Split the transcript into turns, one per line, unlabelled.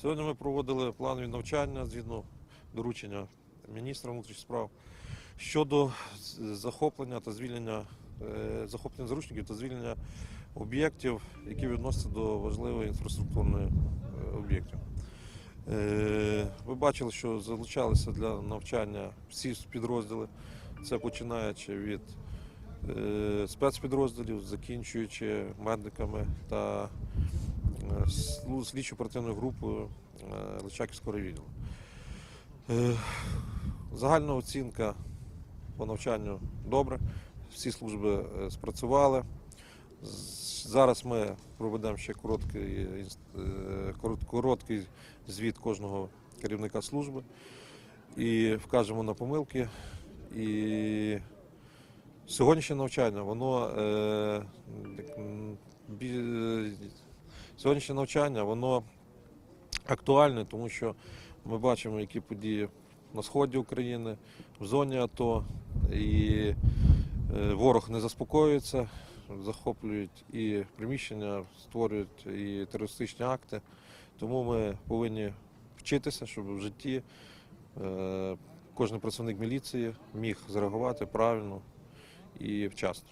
Сьогодні ми проводили планові навчання згідно доручення міністра внутрішніх справ щодо захоплення та звільнення е, захоплення заручників та звільнення об'єктів, які відносяться до важливої інфраструктурної е, об'єктів. Е, Ви бачили, що залучалися для навчання всі підрозділи. Це починаючи від спецпідрозділів, закінчуючи медиками та е, слу- слідчо-оперативною групою е, Личаківського відділу. Е, Загальна оцінка по навчанню добре. Всі служби спрацювали. Зараз ми проведемо ще короткий, короткий звіт кожного керівника служби і вкажемо на помилки. І сьогоднішнє навчання, воно сьогоднішнє навчання, воно актуальне, тому що ми бачимо, які події на сході України, в зоні АТО, і е, ворог не заспокоюється, захоплюють і приміщення, створюють і терористичні акти. Тому ми повинні вчитися, щоб в житті е, кожен працівник міліції міг зреагувати правильно і вчасно.